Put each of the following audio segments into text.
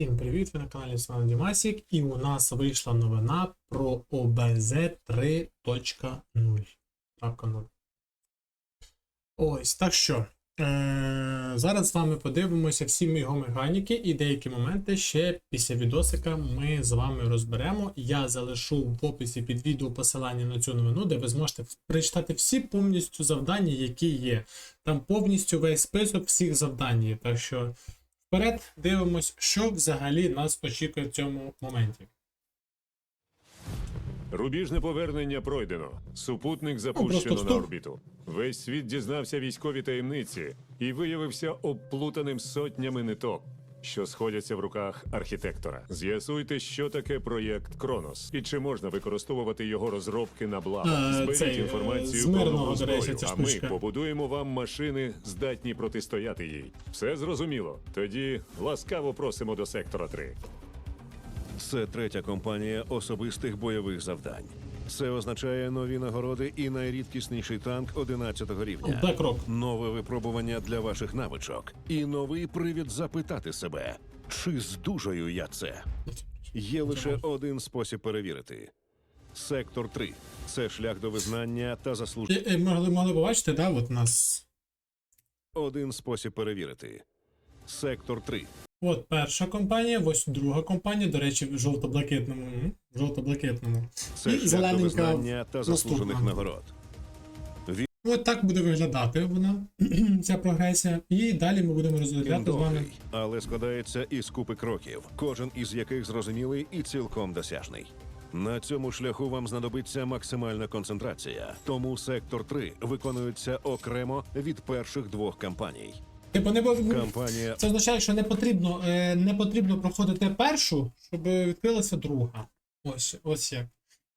Всім привіт! Ви на каналі Слава Дімасік, і у нас вийшла новина про OBZ 3.0. Ось, так що. Е- зараз з вами подивимося всі його механіки і деякі моменти ще після відосика ми з вами розберемо. Я залишу в описі під відео посилання на цю новину, де ви зможете прочитати всі повністю завдання, які є. Там повністю весь список всіх завдань. Так що Вперед дивимось, що взагалі нас очікує в цьому моменті. Рубіжне повернення пройдено. Супутник запущено просто на орбіту. Весь світ дізнався військові таємниці і виявився обплутаним сотнями ниток, що сходяться в руках архітектора. З'ясуйте, що таке проєкт Кронос і чи можна використовувати його розробки на благо. Е, Зберіть цей, е, інформацію про нову зброю, а ми побудуємо вам машини, здатні протистояти їй. Все зрозуміло. Тоді ласкаво просимо до сектора 3. Це третя компанія особистих бойових завдань. Це означає нові нагороди і найрідкісніший танк 11-го рівня. BlackRock. Нове випробування для ваших навичок і новий привід запитати себе, чи здужаю я це. Є лише один спосіб перевірити. Сектор 3 – це шлях до визнання та заслуж... І, і могли, могли побачити, да, от нас. Один спосіб перевірити. Сектор 3 От перша компанія, ось друга компанія, до речі, в жовто-блакитному. В жовто-блакитному. це І зелененька та заслужених нагород. От так буде виглядати вона, ця прогресія. І далі ми будемо Він розглядати з вами. довгий, але складається із купи кроків, кожен із яких зрозумілий і цілком досяжний. На цьому шляху вам знадобиться максимальна концентрація, тому сектор 3 виконується окремо від перших двох кампаній. Типу, не Кампанія Це означає, що не потрібно, е, не потрібно проходити першу, щоб відкрилася друга. Ось, ось як.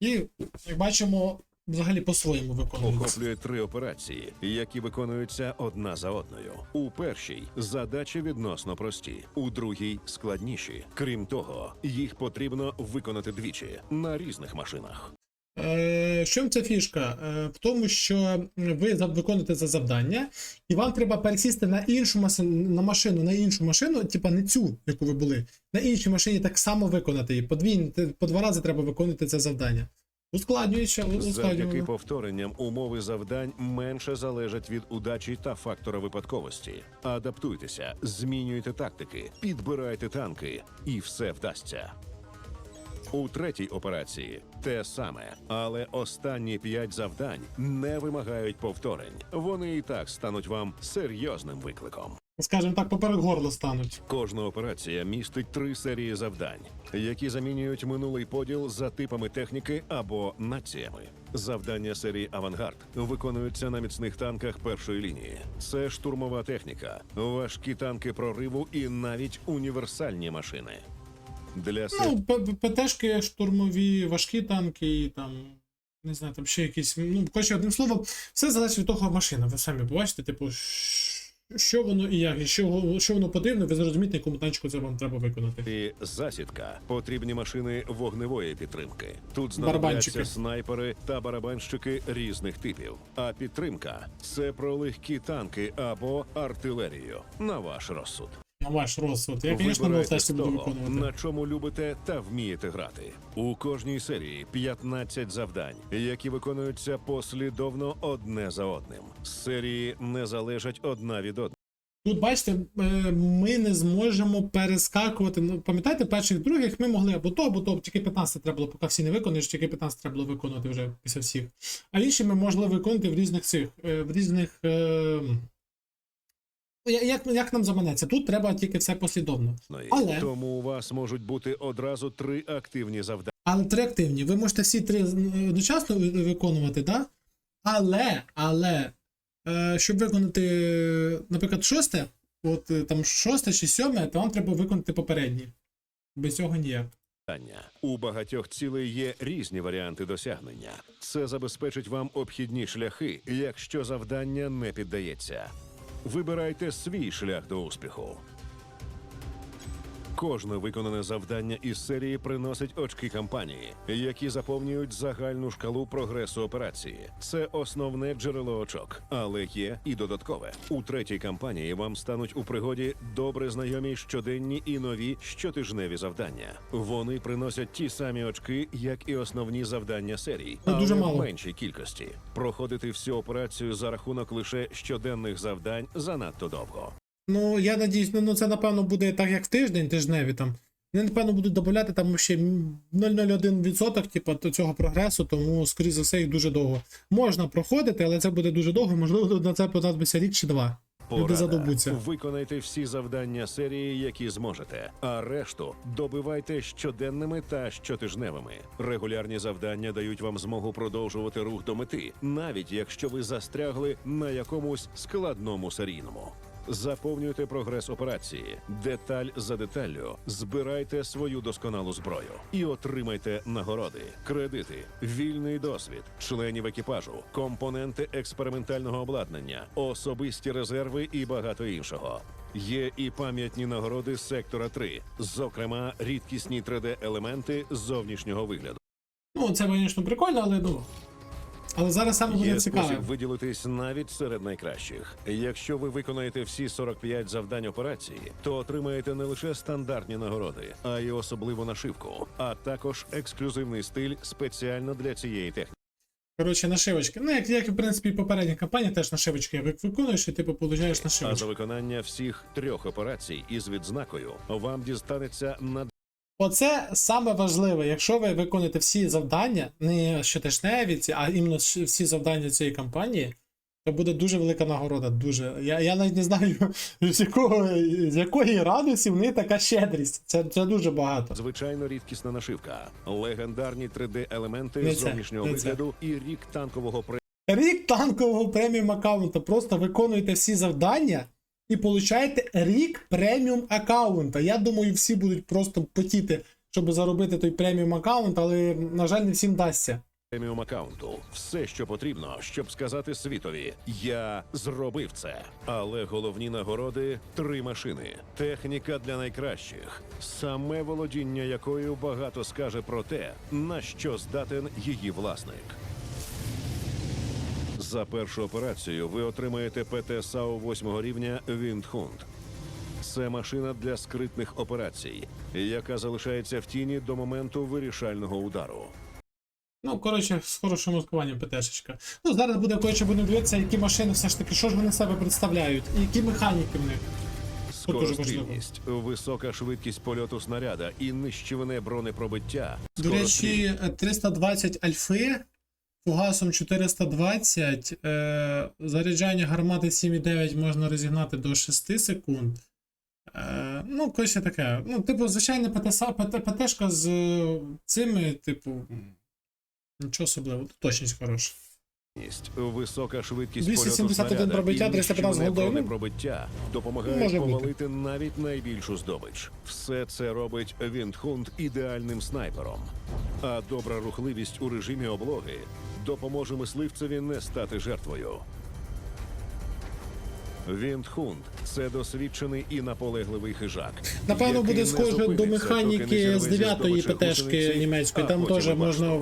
І, як бачимо, взагалі по-своєму виконується. охоплює три операції, які виконуються одна за одною. У першій задачі відносно прості, у другій складніші. Крім того, їх потрібно виконати двічі на різних машинах. Е, що ця фішка? Е, в тому, що ви виконуєте це завдання, і вам треба пересісти на іншу машину, на машину, на іншу машину, типа не цю, яку ви були, на іншій машині так само виконати її. Подвійно, по два рази треба виконувати це завдання. Ускладнююче, Завдяки повторенням умови завдань менше залежать від удачі та фактора випадковості. Адаптуйтеся, змінюйте тактики, підбирайте танки, і все вдасться. У третій операції те саме, але останні п'ять завдань не вимагають повторень. Вони і так стануть вам серйозним викликом. Скажімо так, поперек горла стануть. Кожна операція містить три серії завдань, які замінюють минулий поділ за типами техніки або націями. Завдання серії Авангард виконуються на міцних танках першої лінії. Це штурмова техніка, важкі танки прориву і навіть універсальні машини. Для Ну, ПТшки, штурмові, важкі танки, і там, не знаю, там ще якісь. Ну, коротше, одним словом, все залежить від того машина. Ви самі побачите, типу, що воно і як, і що, що воно потрібно, ви зрозумієте, якому танчику це вам треба виконати. І засідка потрібні машини вогневої підтримки. Тут знадобляться снайпери та барабанщики різних типів. А підтримка це про легкі танки або артилерію на ваш розсуд. На ваш розсуд. Я, звісно, на з буду виконувати. на чому любите та вмієте грати. У кожній серії 15 завдань, які виконуються послідовно одне за одним. Серії не залежать одна від одної. Тут, бачите, е, ми не зможемо перескакувати. Ну, пам'ятаєте, перших других ми могли або то, або то, тільки 15 треба було, поки всі не виконуєш, тільки 15 треба було виконувати вже після всіх. А інші ми могли виконувати в різних цих, е, в різних. Е... я- Як, як нам заманеться? Тут треба тільки все послідовно. Але- Тому у вас можуть бути одразу три активні завдання. Але три активні. Ви можете всі три з- одночасно виконувати, так? Але, але, е, щоб виконати, наприклад, шосте, от е, там шосте чи сьоме, то вам треба виконати попередні. Без цього ніяк. У багатьох цілей є різні варіанти досягнення. Це забезпечить вам обхідні шляхи, якщо завдання не піддається. Вибирайте свій шлях до успіху. Кожне виконане завдання із серії приносить очки кампанії, які заповнюють загальну шкалу прогресу операції. Це основне джерело очок, але є і додаткове. У третій кампанії вам стануть у пригоді добре знайомі щоденні і нові щотижневі завдання. Вони приносять ті самі очки, як і основні завдання серій, Ну, дуже мало. в меншій кількості. Проходити всю операцію за рахунок лише щоденних завдань занадто довго. Ну, я надіюсь, ну, ну це напевно буде так, як в тиждень, тижневі там. Вони, напевно, будуть додати там ще 0,01% типу, до цього прогресу, тому, скоріше за все, їх дуже довго. Можна проходити, але це буде дуже довго, можливо, на це понадобиться рік чи два. Люди задобуться. Виконайте всі завдання серії, які зможете, а решту добивайте щоденними та щотижневими. Регулярні завдання дають вам змогу продовжувати рух до мети, навіть якщо ви застрягли на якомусь складному серійному. Заповнюйте прогрес операції, деталь за деталлю, збирайте свою досконалу зброю і отримайте нагороди, кредити, вільний досвід, членів екіпажу, компоненти експериментального обладнання, особисті резерви і багато іншого. Є і пам'ятні нагороди сектора 3, зокрема рідкісні 3D-елементи зовнішнього вигляду. Ну, це, звісно, прикольно, але ну. Але зараз саме буде Є цікаве. спосіб виділитись навіть серед найкращих. Якщо ви виконаєте всі 45 завдань операції, то отримаєте не лише стандартні нагороди, а й особливу нашивку, а також ексклюзивний стиль спеціально для цієї техніки. Коротше, нашивочки. Ну, як, як і, в принципі, і попередня кампанія, теж нашивочки як виконуєш, і типу получаєш А за нашивочку. виконання всіх трьох операцій із відзнакою вам дістанеться на Оце саме важливе. Якщо ви виконуєте всі завдання, не щотижневі, ці, а іменно всі завдання цієї кампанії, то буде дуже велика нагорода. Дуже. Я, я навіть не знаю, з якого з якої радості в них така щедрість. Це, це дуже багато. звичайно рідкісна нашивка, легендарні 3D-елементи Не це, зовнішнього не це. і рік танкового Рік танкового преміум аккаунта. Просто виконуєте всі завдання і получаєте рік преміум аккаунта. Я думаю, всі будуть просто потіти, щоб заробити той преміум аккаунт, але, на жаль, не всім дасться. преміум аккаунту. Все, що потрібно, щоб сказати світові: я зробив це. Але головні нагороди три машини, техніка для найкращих, саме володіння якою багато скаже про те, на що здатен її власник. За першу операцію ви отримаєте ПТ САУ 8 рівня Віндхунд. Це машина для скритних операцій, яка залишається в тіні до моменту вирішального удару. Ну, коротше, з хорошим маскуванням ПТшечка. Ну, зараз буде коротше, будемо дивитися, які машини все ж таки, що ж вони себе представляють, і які механіки в них. Скорострільність, висока швидкість польоту снаряда і нищівне бронепробиття. До речі, е, 320 альфи, фугасом 420, е, заряджання гармати 7,9 можна розігнати до 6 секунд. Е, ну, коротше таке. Ну, типу, звичайна ПТшка з цими, типу. Нічого особливого, точність хороша. Висока швидкість 271 польоту пробиття, 315 нищівне голдою. Ну, допомагає може бути. повалити навіть найбільшу здобич. Все це робить Віндхунд ідеальним снайпером. А добра рухливість у режимі облоги допоможе мисливцеві не стати жертвою. Віндхунд це досвідчений і наполегливий хижак. Напевно, буде схоже до механіки з 9-ї здобича ПТшки німецької. Там теж можна.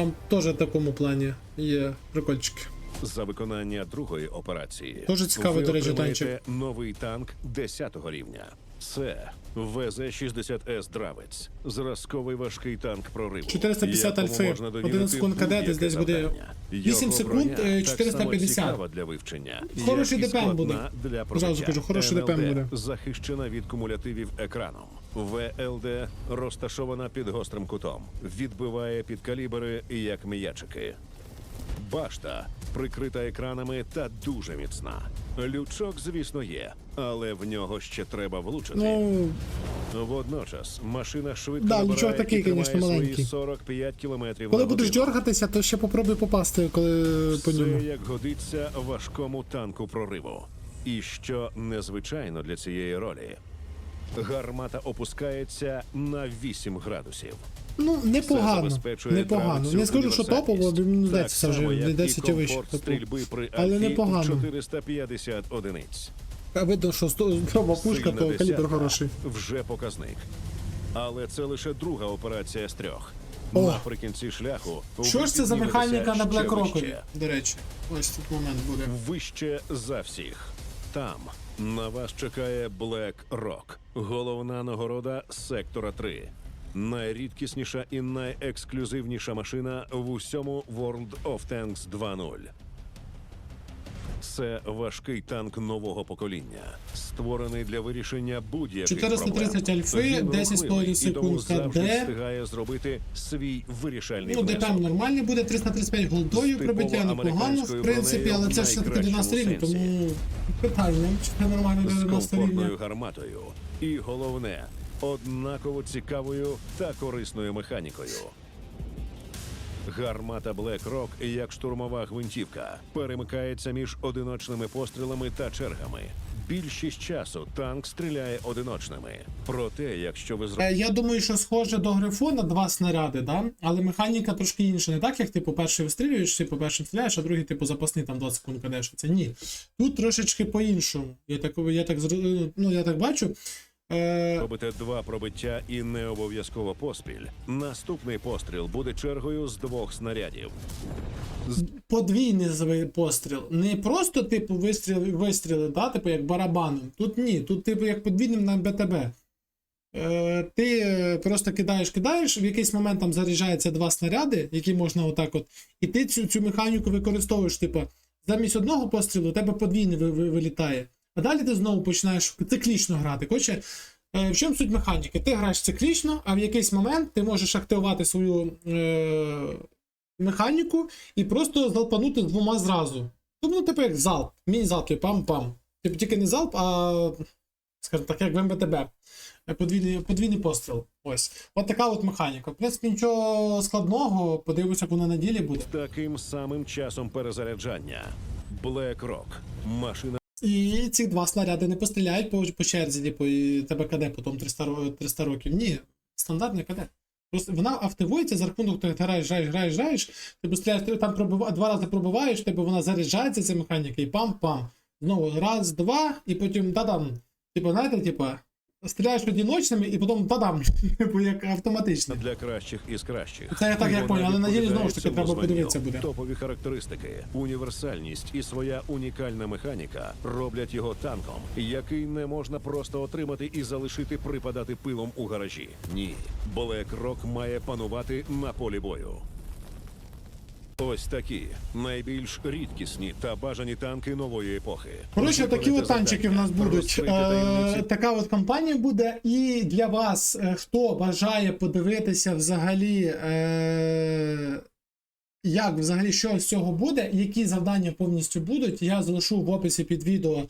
Там теж в такому плані є прикольчики. За виконання другої операції Дуже цікавий, до речі, танчик. новий танк 10-го рівня. Це ВЗ-60С Дравець, зразковий важкий танк прориву. 450 якому альфи. можна довірити 11 секунд кадети, будь-яке десь буде 8 секунд, броня е, так само 450. цікава для вивчення. Хороший ДПМ буде. Для Зразу кажу, хороший ДПМ буде. захищена від кумулятивів екраном. ВЛД розташована під гострим кутом, відбиває під калібри як м'ячики. Башта прикрита екранами та дуже міцна. Лючок, звісно, є, але в нього ще треба влучити. Ну, Водночас машина швидко Да, набирає лючок такий, і тримає конечно, свої 45 кілометрів коли на будеш дергатися, то ще попробуй попасти, коли по ньому. як годиться важкому танку прориву. І що незвичайно для цієї ролі. Гармата опускається на 8 градусів. Ну, непогано. Непогано. Не скажу, що топово, бо мені здається, це вже як і вище. Типу. стрільби при Але непогано. 450 одиниць. Видно, що здорова пушка, то калібр хороший. Вже показник. Але це лише друга операція з трьох. О! Наприкінці шляху. Що ж це за механіка на Black Rock? До речі, ось тут момент буде. Вище за всіх. Там на вас чекає Black Rock. Головна нагорода сектора 3. Найрідкісніша і найексклюзивніша машина в усьому World of Tanks 2.0. Це важкий танк нового покоління, створений для вирішення будь-яких 430 проблем. альфи, Він 10,5 рухливий і тому секунд КД. встигає зробити свій вирішальний Ну, внесок. ДПМ нормальний буде, 335 голдою З пробиття типово непогано, в американською принципі, бронею але це ж все-таки 90 рівень, тому питання, чи це нормально для з 90 комфортною гарматою і головне однаково цікавою та корисною механікою. Гармата Black Rock, як штурмова гвинтівка, перемикається між одиночними пострілами та чергами. Більшість часу танк стріляє одиночними. Проте, якщо ви зробите Я думаю, що схоже до грифона два снаряди, да? але механіка трошки інша. Не так, як типу перший вистрілюєш, типу першим стріляєш, а другий типу запасний там 20 секунд. Це ні. Тут трошечки по-іншому. Я так, я так, ну, я так бачу. Е, робите два пробиття і не обов'язково поспіль, наступний постріл буде чергою з двох снарядів. подвійний постріл. Не просто, типу, вистріли, вистріли, да? типу, як барабаном. Тут ні, тут, типу, як подвійним на БТБ. Е, ти е, просто кидаєш, кидаєш, в якийсь момент там заряджаються два снаряди, які можна отак от. І ти цю, цю механіку використовуєш, типу, замість одного пострілу у тебе подвійний ви, ви, вилітає. А далі ти знову починаєш циклічно грати. Коротше, е, в чому суть механіки? Ти граєш циклічно, а в якийсь момент ти можеш активувати свою е, механіку і просто залпанути двома зразу. Тобто, ну, типу, як залп, міні-залп, пам-пам. Типу, тільки не залп, а скажімо так, як в МБТБ. Е, Подвійний, подвійний постріл. Ось. От така от механіка. В принципі, нічого складного, подивимося, як воно на ділі буде. Таким самим часом перезаряджання. Black Rock. Машина І ці два снаряди не постріляють по, по черзі, типу, і тебе КД потім 300, 300 років. Ні, стандартне КД. Просто вона активується за рахунок, ти граєш, граєш, граєш, граєш, ти стріляєш, там пробива, два рази пробиваєш, тебе вона заряджається, ця механіка, і пам-пам. Знову раз, два, і потім да-дам. Типу, знаєте, типу, стріляєш одіночними, і потім та-дам. Типу, як автоматично. для кращих із кращих. Це я так, як вона поняв, але на ділі, знову ж таки, треба подивитися буде. Топові характеристики, універсальність і своя унікальна механіка роблять його танком, який не можна просто отримати і залишити припадати пилом у гаражі. Ні, Black Rock має панувати на полі бою. Ось такі найбільш рідкісні та бажані танки нової епохи. Коротше, такі от танчики в нас будуть. Е, така от кампанія буде. І для вас, е, хто бажає подивитися взагалі, е, як взагалі що з цього буде, які завдання повністю будуть, я залишу в описі під відео.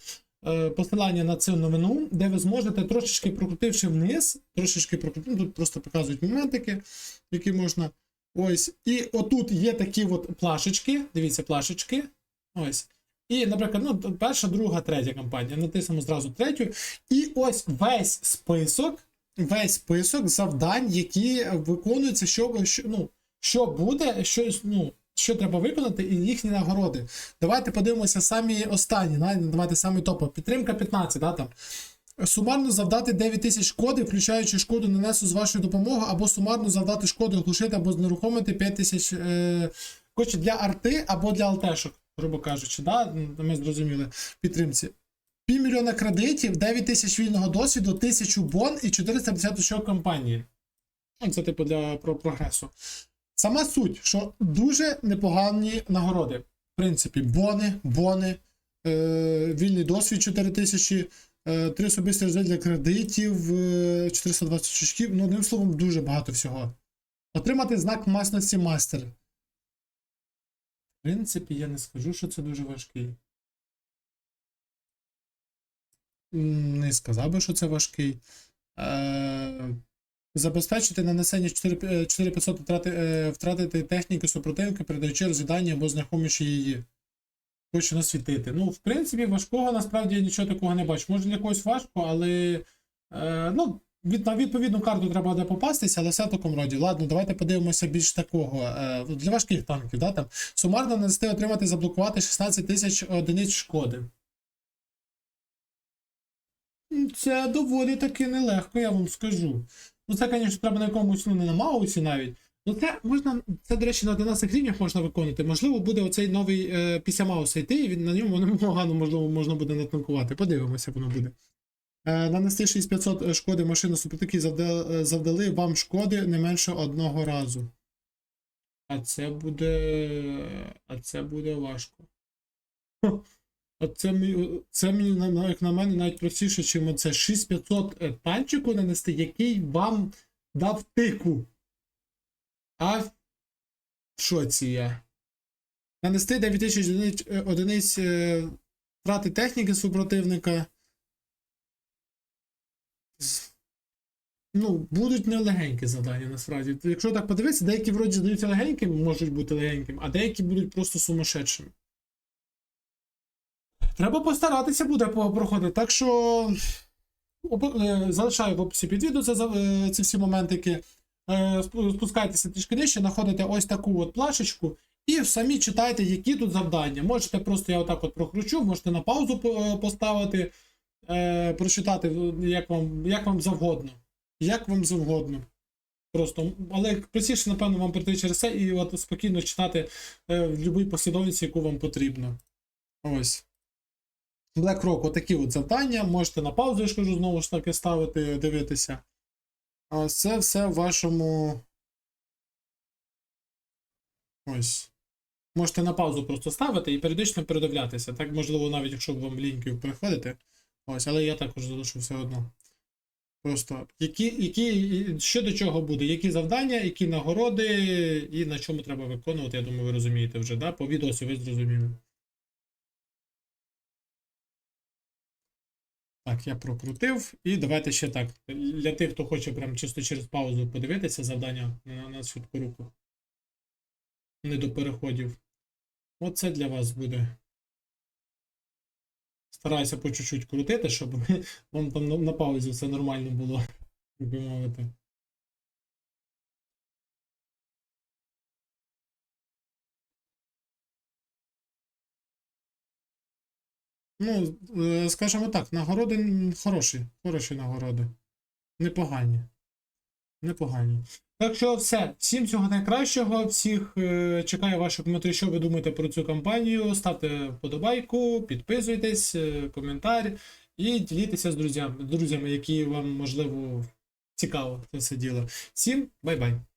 е, Посилання на цю новину, де ви зможете трошечки прокрутивши вниз, трошечки прокрутити, тут просто показують моментики, які можна. Ось. І отут є такі от плашечки. Дивіться, плашечки. Ось. І, наприклад, ну, перша, друга, третя кампанія. Натиснемо зразу третю. І ось весь список, весь список завдань, які виконуються, що, ну, що буде, що, ну, що треба виконати, і їхні нагороди. Давайте подивимося самі останні. Давайте самі топові. Підтримка 15, да, там. Сумарно завдати 9 тисяч шкоди, включаючи шкоду нанесу з вашої допомоги, або сумарно завдати шкоди, оглушити або знерухомити 5 тисяч е, коротше, для арти або для алтешок, грубо кажучи, да? ми зрозуміли підтримці. Півмільйона кредитів, 9 тисяч вільного досвіду, 1000 бон і 450 очок компанії. Ну, Це типу для про прогресу. Сама суть, що дуже непогані нагороди. В принципі, бони, бони, е, вільний досвід 4 тисячі, три особисті резерви для кредитів, е, 420 очків. Ну, одним словом, дуже багато всього. Отримати знак масності мастер. В принципі, я не скажу, що це дуже важкий. Не сказав би, що це важкий. Е, забезпечити нанесення 4 4500 втрати, е, втратити техніки супротивника, передаючи розвідання або знайоміши її. Хочу насвітити. Ну, в принципі, важкого насправді я нічого такого не бачу. Може для когось важко, але. Е, ну, від, на відповідну карту треба буде попастися, але все в такому роді. Ладно, давайте подивимося більш такого. Е, для важких танків, да, там. Сумарно нанести отримати, заблокувати 16 тисяч одиниць шкоди. Це доволі таки нелегко, я вам скажу. Ну, це, звісно, треба на якомусь, ну, не на маусі навіть. Ну, це можна, це, до речі, на 11 рівнях можна виконувати. Можливо, буде оцей новий е, після мауса йти, і він на ньому непогано можливо, можна буде натанкувати. Подивимося, воно буде. Е, нанести 6500 шкоди машини супротивники завда, е, завдали вам шкоди не менше одного разу. А це буде. А це буде важко. А це, це мені, як на мене, навіть простіше, чим оце 6500 е, танчику нанести, який вам дав тику. А в шоці я. Нанести 9000 одиниць, е, е, втрати техніки супротивника. Ну, будуть нелегенькі завдання, насправді. Якщо так подивитися, деякі вроді здаються легенькими, можуть бути легенькими, а деякі будуть просто сумасшедшими. Треба постаратися буде проходити. Так що е, залишаю в описі під відео це, е, ці всі моментики. Е, спу- Спускайтеся трішки нижче, знаходите ось таку от плашечку. І самі читайте, які тут завдання. Можете просто я отак от прокручу, можете на паузу е, поставити, е, прочитати, як вам, як вам завгодно. Як вам завгодно. Просто, але простіше, напевно, вам прийти через це і от спокійно читати е, в будь-якій послідовності, яку вам потрібно. Ось. BlackRock, отакі от завдання. Можете на паузу, я ж кажу, знову ж таки ставити, дивитися. А це все в вашому. Ось. Можете на паузу просто ставити і періодично передивлятися. Так, можливо, навіть якщо вам ліньки приходите. Ось, але я також залишу все одно. Просто які, які, що до чого буде, які завдання, які нагороди і на чому треба виконувати, я думаю, ви розумієте вже, да? По відосі ви зрозуміли. Так, я прокрутив. І давайте ще так. Для тих, хто хоче прям чисто через паузу подивитися завдання на, на швидку руку. Не до переходів. Оце для вас буде. Стараюся по чуть-чуть крутити, щоб вам там на, паузі все нормально було, так би мовити. Ну, е, скажімо так, нагороди хороші, хороші нагороди. Непогані. Непогані. Так що все. Всім всього найкращого. Всіх е, чекаю ваші коментарі, що ви думаєте про цю кампанію. Ставте вподобайку, підписуйтесь, е, коментар і діліться з друзями, друзями, які вам можливо цікаво це все діло. Всім бай-бай.